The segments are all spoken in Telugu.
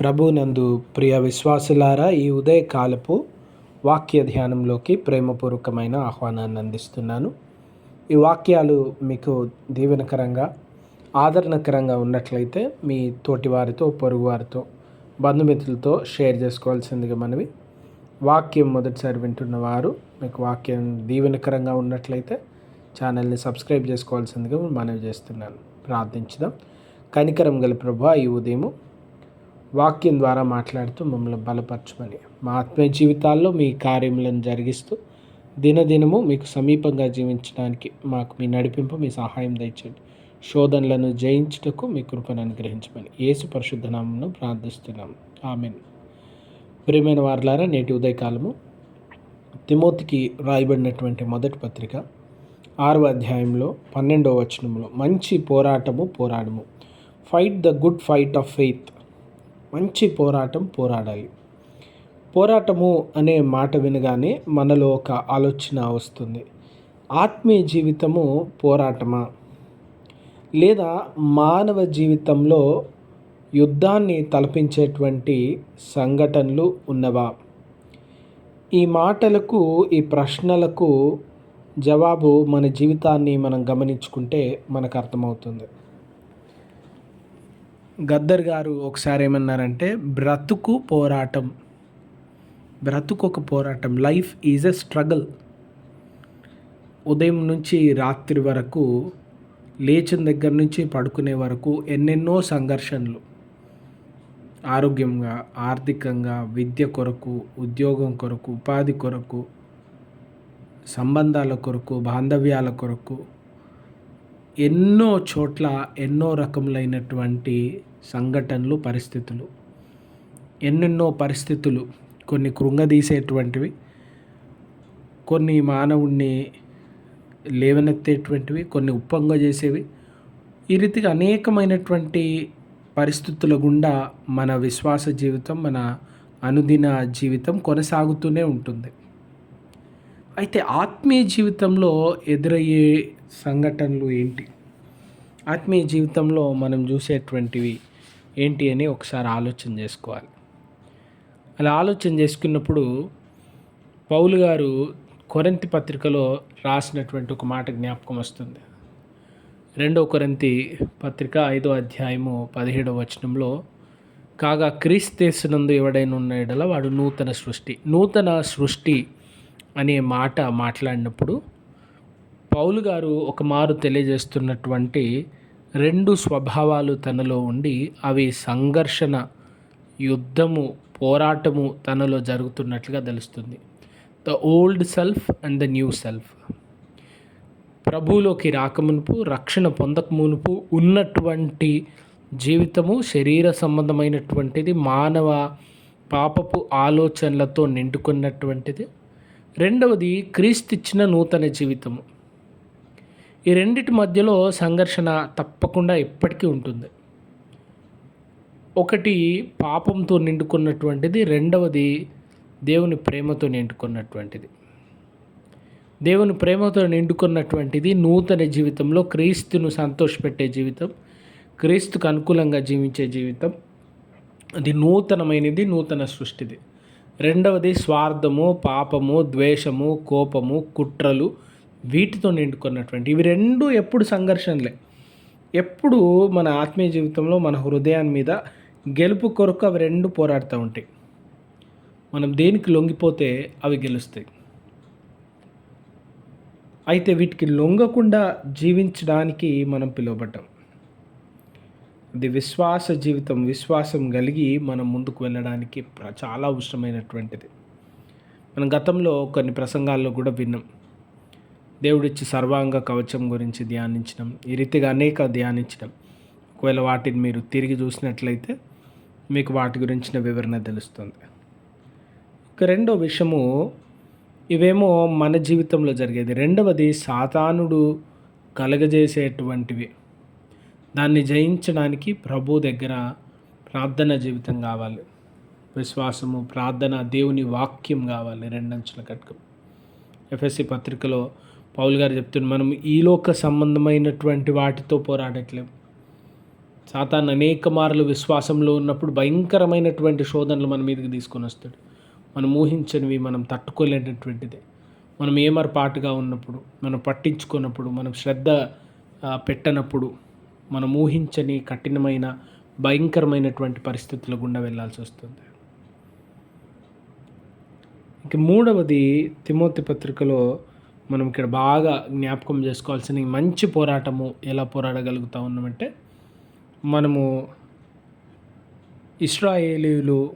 ప్రభునందు ప్రియ విశ్వాసులారా ఈ ఉదయకాలపు వాక్య ధ్యానంలోకి ప్రేమపూర్వకమైన ఆహ్వానాన్ని అందిస్తున్నాను. ఈ వాక్యాలు మీకు దీవెనకరంగా ఆదరణకరంగా ఉన్నట్లయితే మీ తోటివారితో పొరుగువారితో బంధుమిత్రులతో షేర్ చేసుకోవాల్సిందిగా మనవి. వాక్యం మొదటిసారి వింటున్న వారు మీకు వాక్యం దీవెనకరంగా ఉన్నట్లయితే ఛానల్ని సబ్స్క్రైబ్ చేసుకోవాల్సిందిగా మనవి చేస్తున్నాను. ప్రార్థించుదాం. కనికరం గల ప్రభు ఈ ఉదయము వాక్యం ద్వారా మాట్లాడుతూ మమ్మల్ని బలపరచమని మా ఆత్మీయ జీవితాల్లో మీ కార్యములను జరిగిస్తూ దినదినము మీకు సమీపంగా జీవించడానికి మాకు మీ నడిపింపు మీ సహాయం దయచండి శోధనలను జయించుటకు మీ కృపను అనుగ్రహించమని యేసు పరిశుద్ధనామను ప్రార్థిస్తున్నాము ఆమెన్. ప్రియమైన వారులారా నేటి ఉదయకాలము తిమోతికి రాయబడినటువంటి మొదటి పత్రిక ఆరవ అధ్యాయంలో పన్నెండవ వచనంలో మంచి పోరాటము పోరాడము. Fight the good fight of faith మంచి పోరాటం పోరాడాలి. పోరాటము అనే మాట వినగానే మనలో ఒక ఆలోచన వస్తుంది. ఆత్మీయ జీవితము పోరాటమా? లేదా మానవ జీవితంలో యుద్ధాన్ని తలపించేటువంటి సంఘటనలు ఉన్నవా? ఈ మాటలకు ఈ ప్రశ్నలకు జవాబు మన జీవితాన్ని మనం గమనించుకుంటే మనకు అర్థమవుతుంది. గద్దర్ గారు ఒకసారి ఏమన్నారంటే బ్రతుకు పోరాటం బ్రతుకు ఒక పోరాటం లైఫ్ ఈజ్ ఎ స్ట్రగల్. ఉదయం నుంచి రాత్రి వరకు లేచిన దగ్గర నుంచి పడుకునే వరకు ఎన్నెన్నో సంఘర్షణలు. ఆరోగ్యంగా ఆర్థికంగా విద్య కొరకు ఉద్యోగం కొరకు ఉపాధి కొరకు సంబంధాల కొరకు బాంధవ్యాల కొరకు ఎన్నో చోట్ల ఎన్నో రకములైనటువంటి సంఘటనలు పరిస్థితులు. ఎన్నెన్నో పరిస్థితులు. కొన్ని కృంగదీసేటువంటివి కొన్ని మానవుణ్ణి లేవనెత్తేటువంటివి కొన్ని ఉప్పంగా చేసేవి. ఈ రీతిగా అనేకమైనటువంటి పరిస్థితుల గుండా మన విశ్వాస జీవితం మన అనుదిన జీవితం కొనసాగుతూనే ఉంటుంది. అయితే ఆత్మీయ జీవితంలో ఎదురయ్యే సంఘటనలు ఏంటి? ఆత్మీయ జీవితంలో మనం చూసేటువంటివి ఏంటి అని ఒకసారి ఆలోచన చేసుకోవాలి. అలా ఆలోచన చేసుకున్నప్పుడు పౌలు గారు కొరంతి పత్రికలో రాసినటువంటి ఒక మాట జ్ఞాపకం వస్తుంది. రెండో కొరంతి పత్రిక ఐదో అధ్యాయము పదిహేడవ వచనంలో కాగా క్రీస్తేసునందు ఎవడైనా ఉన్న వాడు నూతన సృష్టి నూతన సృష్టి అనే మాట మాట్లాడినప్పుడు పౌలు గారు ఒక మారు తెలియజేస్తున్నటువంటి రెండు స్వభావాలు తనలో ఉండి అవి సంఘర్షణ యుద్ధము పోరాటము తనలో జరుగుతున్నట్లుగా తెలుస్తుంది. The old self and the new self. ప్రభువులోకి రాకమునుపు రక్షణ పొందకమునుపు ఉన్నటువంటి జీవితము శరీర సంబంధమైనటువంటిది మానవ పాపపు ఆలోచనలతో నిండుకున్నటువంటిది రెండవది క్రీస్తుచ్చిన నూతన జీవితము. ఈ రెండిటి మధ్యలో సంఘర్షణ తప్పకుండా ఎప్పటికీ ఉంటుంది. ఒకటి పాపంతో నిండుకున్నటువంటిది రెండవది దేవుని ప్రేమతో నిండుకున్నటువంటిది. దేవుని ప్రేమతో నిండుకున్నటువంటిది నూతన జీవితంలో క్రీస్తును సంతోషపెట్టే జీవితం క్రీస్తుకు అనుకూలంగా జీవించే జీవితం. అది నూతనమైనది నూతన సృష్టిది. రెండవది స్వార్థము పాపము ద్వేషము కోపము కుట్రలు వీటితో నిండుకున్నటువంటి. ఇవి రెండు ఎప్పుడు సంఘర్షణలే. ఎప్పుడు మన ఆత్మీయ జీవితంలో మన హృదయాన్ని మీద గెలుపు కొరకు అవి రెండు పోరాడుతూ ఉంటాయి. మనం దేనికి లొంగిపోతే అవి గెలుస్తాయి. అయితే వీటికి లొంగకుండా జీవించడానికి మనం పిలువబడ్డాం. ఇది విశ్వాస జీవితం విశ్వాసం కలిగి మనం ముందుకు వెళ్ళడానికి చాలా అవసరమైనటువంటిది. మనం గతంలో కొన్ని ప్రసంగాల్లో కూడా విన్నాం. దేవుడిచ్చి సర్వాంగ కవచం గురించి ధ్యానించడం ఈ రీతిగా అనేక ధ్యానించడం. ఒకవేళ వాటిని మీరు తిరిగి చూసినట్లయితే మీకు వాటి గురించిన వివరణ తెలుస్తుంది. ఇక రెండో విషయము ఇవేమో మన జీవితంలో జరిగేది. రెండవది సాతానుడు కలగజేసేటువంటివి. దాన్ని జయించడానికి ప్రభు దగ్గర ప్రార్థన జీవితం కావాలి. విశ్వాసము ప్రార్థన దేవుని వాక్యం కావాలి రెండంచుల కట్కం ఎఫ్ఎస్సి పత్రికలో పౌల్ గారు చెప్తున్న మనం ఈలోక సంబంధమైనటువంటి వాటితో పోరాడట్లేం. సాతాన్ అనేక మార్లు విశ్వాసంలో ఉన్నప్పుడు భయంకరమైనటువంటి శోధనలు మన మీదకి తీసుకొని వస్తాడు. మనం ఊహించనివి మనం తట్టుకోలేనటువంటిదే. మనం ఏమరపాటుగా ఉన్నప్పుడు మనం పట్టించుకున్నప్పుడు మనం శ్రద్ధ పెట్టనప్పుడు మనం ఊహించని కఠినమైన భయంకరమైనటువంటి పరిస్థితుల గుండా వెళ్ళాల్సి వస్తుంది. ఇక మూడవది తిమోతి పత్రికలో మనం ఇక్కడ బాగా జ్ఞాపకం చేసుకోవాల్సిన మంచి పోరాటము ఎలా పోరాడగలుగుతా ఉన్నామంటే మనము ఇస్రాయేలీలు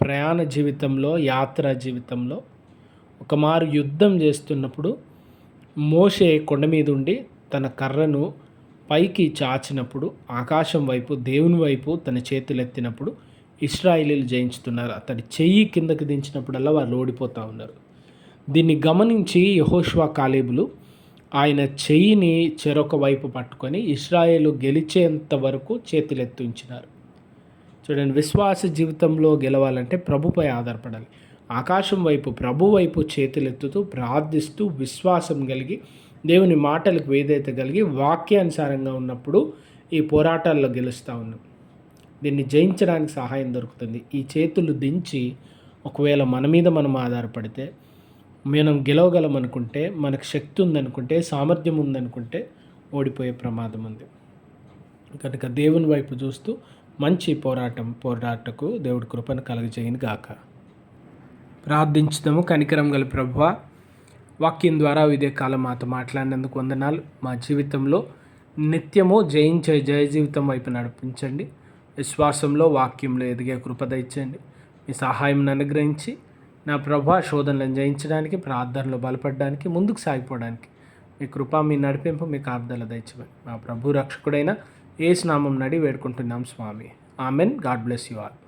ప్రయాణ జీవితంలో యాత్ర జీవితంలో ఒక మారు యుద్ధం చేస్తున్నప్పుడు మోషే కొండ మీద ఉండి తన కర్రను పైకి చాచినప్పుడు ఆకాశం వైపు దేవుని వైపు తన చేతులెత్తినప్పుడు ఇస్రాయిలీలు జయించుతున్నారు. అతడి చెయ్యి కిందకి దించినప్పుడల్లా వాళ్ళు ఓడిపోతూ ఉన్నారు. దీన్ని గమనించి యహోష్వా కాలేబులు ఆయన చెయ్యిని చెరొక వైపు పట్టుకొని ఇస్రాయేలు గెలిచేంత వరకు చేతులెత్తి ఉంచినారు చూడండి విశ్వాస జీవితంలో గెలవాలంటే ప్రభుపై ఆధారపడాలి. ఆకాశం వైపు ప్రభు వైపు చేతులెత్తుతూ ప్రార్థిస్తూ విశ్వాసం కలిగి దేవుని మాటలకు వేదైత కలిగి వాక్యానుసారంగా ఉన్నప్పుడు ఈ పోరాటాల్లో గెలుస్తూ ఉన్నాం. దీన్ని జయించడానికి సహాయం దొరుకుతుంది. ఈ చేతులు దించి ఒకవేళ మన మీద మనం ఆధారపడితే మనం గెలవగలం అనుకుంటే మనకు శక్తి ఉందనుకుంటే సామర్థ్యం ఉందనుకుంటే ఓడిపోయే ప్రమాదం ఉంది. కనుక దేవుని వైపు చూస్తూ మంచి పోరాటం పోరాటకు దేవుడి కృపను కలగజేయని గాక. ప్రార్థించుదాము. కనికరం గల ప్రభువ వాక్యం ద్వారా ఇదే కాలం మాతో మాట్లాడినందుకు వందనాలు. మా జీవితంలో నిత్యము జయించే జయ జీవితం వైపు నడిపించండి. విశ్వాసంలో వాక్యంలో ఎదిగే కృప ఇచ్చండి మీ సహాయం అనుగ్రహించి నా ప్రభా శోధనలను జయించడానికి ప్రార్థనలో బలపడడానికి ముందుకు సాగిపోవడానికి మీ కృప మీ నడిపింపు మీ కాపుదల దయచేయండి మా ప్రభు రక్షకుడైన ఏ స్నామం నడి వేడుకుంటున్నాం స్వామి. Amen. God bless you all.